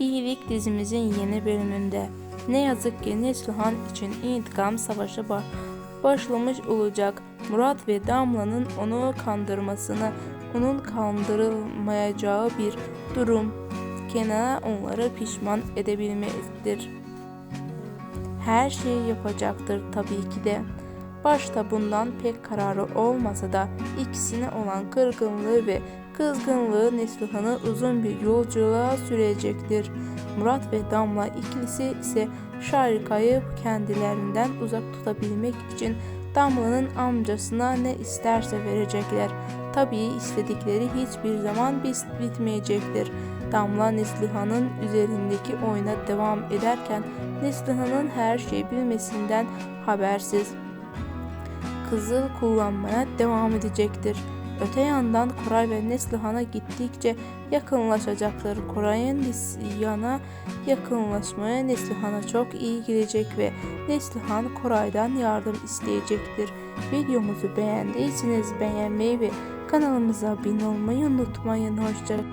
İyilik dizimizin yeni bölümünde ne yazık ki Neslihan için intikam savaşı ba- başlamış olacak. Murat ve Damla'nın onu kandırmasını, onun kandırılmayacağı bir durum Kenan'a onları pişman edebilmektir. Her şeyi yapacaktır tabii ki de. Başta bundan pek kararı olmasa da ikisine olan kırgınlığı ve kızgınlığı Neslihan'ı uzun bir yolculuğa sürecektir. Murat ve Damla ikilisi ise Şarika'yı kendilerinden uzak tutabilmek için Damla'nın amcasına ne isterse verecekler. Tabii istedikleri hiçbir zaman bit- bitmeyecektir. Damla Neslihan'ın üzerindeki oyuna devam ederken Neslihan'ın her şeyi bilmesinden habersiz kızıl kullanmaya devam edecektir. Öte yandan Koray ve Neslihan'a gittikçe yakınlaşacaktır. Koray'ın Neslihan'a yakınlaşmaya Neslihan'a çok iyi gelecek ve Neslihan Koray'dan yardım isteyecektir. Videomuzu beğendiyseniz beğenmeyi ve kanalımıza abone olmayı unutmayın. Hoşçakalın.